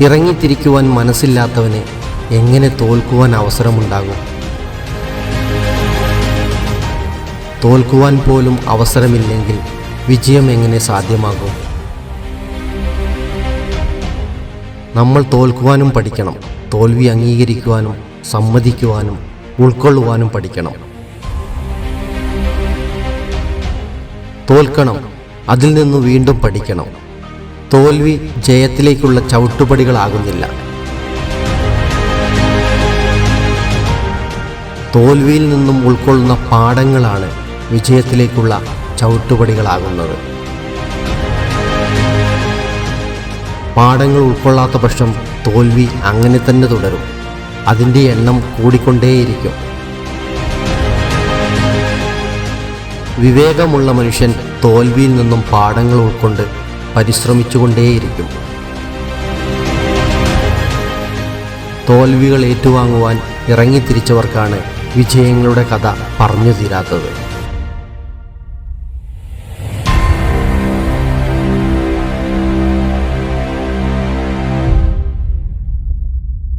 ഇറങ്ങിത്തിരിക്കുവാൻ മനസ്സില്ലാത്തവന് എങ്ങനെ തോൽക്കുവാൻ അവസരമുണ്ടാകും? തോൽക്കുവാൻ പോലും അവസരമില്ലെങ്കിൽ വിജയം എങ്ങനെ സാധ്യമാകും? നമ്മൾ തോൽക്കുവാനും പഠിക്കണം തോൽവി അംഗീകരിക്കുവാനും സമ്മതിക്കുവാനും ഉൾക്കൊള്ളുവാനും പഠിക്കണം. തോൽക്കണം അതിൽ നിന്ന് വീണ്ടും പഠിക്കണം. തോൽവി ജയത്തിലേക്കുള്ള ചവിട്ടുപടികളാകുന്നില്ല. തോൽവിയിൽ നിന്നും ഉൾക്കൊള്ളുന്ന പാഠങ്ങളാണ് വിജയത്തിലേക്കുള്ള ചവിട്ടുപടികളാകുന്നത്. പാഠങ്ങൾ ഉൾക്കൊള്ളാത്ത പക്ഷം തോൽവി അങ്ങനെ തന്നെ തുടരും. അതിന്റെ എണ്ണം കൂടിക്കൊണ്ടേയിരിക്കും. വിവേകമുള്ള മനുഷ്യൻ തോൽവിയിൽ നിന്നും പാഠങ്ങൾ ഉൾക്കൊണ്ട് പരിശ്രമിച്ചുകൊണ്ടേയിരിക്കും. തോൽവികൾ ഏറ്റുവാങ്ങുവാൻ ഇറങ്ങിത്തിരിച്ചവർക്കാണ് വിജയങ്ങളുടെ കഥ പറഞ്ഞു തീരാത്തത്